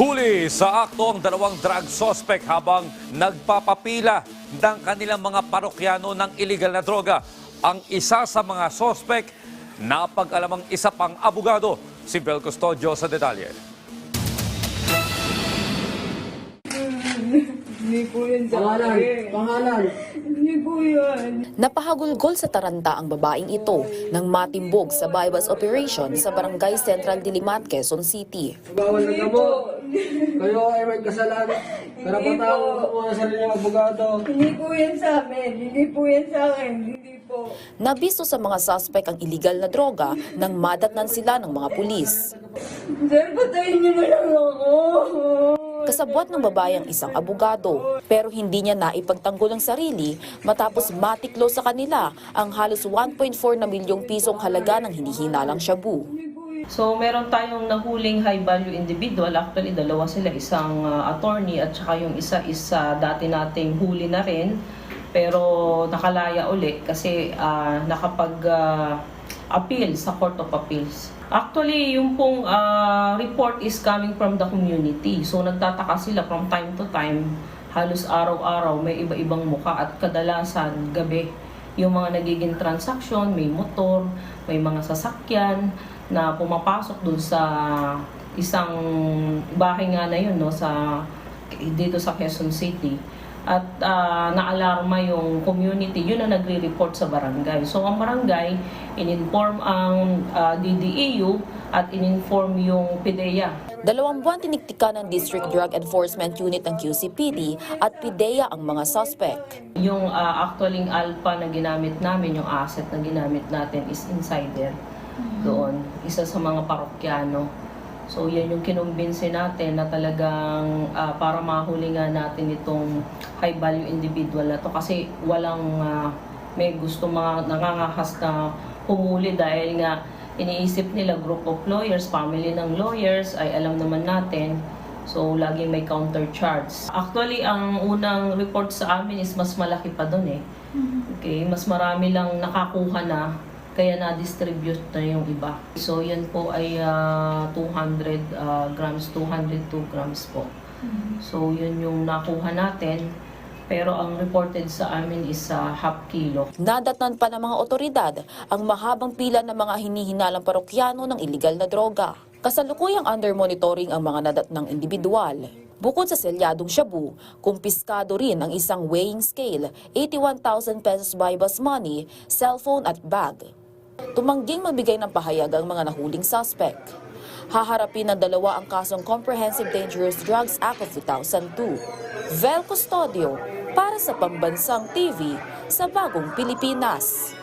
Huli sa akto ang dalawang drug suspect habang nagpapapila ng kanilang mga parokyano ng illegal na droga. Ang isa sa mga suspect, napag-alamang isa pang abogado, si Bel Custodio sa detalye. Hindi po yun sa Pangalan, akin. pangalan. Hindi po yun. Napahagulgol sa taranta ang babaeng ito nang matimbog sa bypass operation sa Barangay Central Diliman, Quezon City. Bawal na Hindi gamot. Kayo ay may kasalanan. Karapatan po. ng mga sariling abogado. Hindi po yan sa amin. Hindi po yan sa akin. Hindi po. Nabisto sa mga suspect ang illegal na droga nang madatnan sila ng mga pulis. Sir, patayin niyo na lang ako. Kasabwat ng babayang isang abogado pero hindi niya naipagtanggol ang sarili matapos matiklo sa kanila ang halos 1.4 na milyong pisong halaga ng hinihinalang shabu. So, meron tayong nahuling high value individual. Actually, dalawa sila. Isang uh, attorney at saka yung isa is uh, dati nating huli na rin. Pero nakalaya uli kasi uh, nakapag uh, appeal sa Court of Appeals. Actually, yung pong uh, report is coming from the community. So, nagtataka sila from time to time. Halos araw-araw may iba-ibang muka at kadalasan gabi yung mga nagiging transaction, may motor, may mga sasakyan na pumapasok dun sa isang bahay nga na yun no sa dito sa Quezon City at ah, naalarma yung community yun ang nagre-report sa barangay so ang barangay in-inform ang ah, DDEU at in-inform yung PIDEA Dalawang buwan tiniktika ng District Drug Enforcement Unit ng QCPD at PIDEA ang mga suspect. Yung uh, actually alpha na ginamit namin, yung asset na ginamit natin is insider doon. Isa sa mga parokyano. So yan yung kinumbinsi natin na talagang ah, para mahuli nga natin itong high value individual na to kasi walang ah, may gusto mga nangangahas na humuli dahil nga iniisip nila group of lawyers, family ng lawyers ay alam naman natin So, laging may counter charge. Actually, ang unang report sa amin is mas malaki pa doon eh. Okay, mas marami lang nakakuha na kaya na-distribute na yung iba. So, yan po ay ah, 200 ah, grams, 202 grams po. So, yun yung nakuha natin. Pero ang reported sa amin is ah, half kilo. Nadatnan pa ng mga otoridad ang mahabang pila ng mga hinihinalang parokyano ng illegal na droga. Kasalukuyang under monitoring ang mga nadatnang individual. Bukod sa selyadong shabu, kumpiskado rin ang isang weighing scale, 81,000 pesos by bus money, cellphone at bag. Tumangging magbigay ng pahayag ang mga nahuling suspect. Haharapin ng dalawa ang kasong Comprehensive Dangerous Drugs Act of 2002. Vel Custodio para sa Pambansang TV sa Bagong Pilipinas.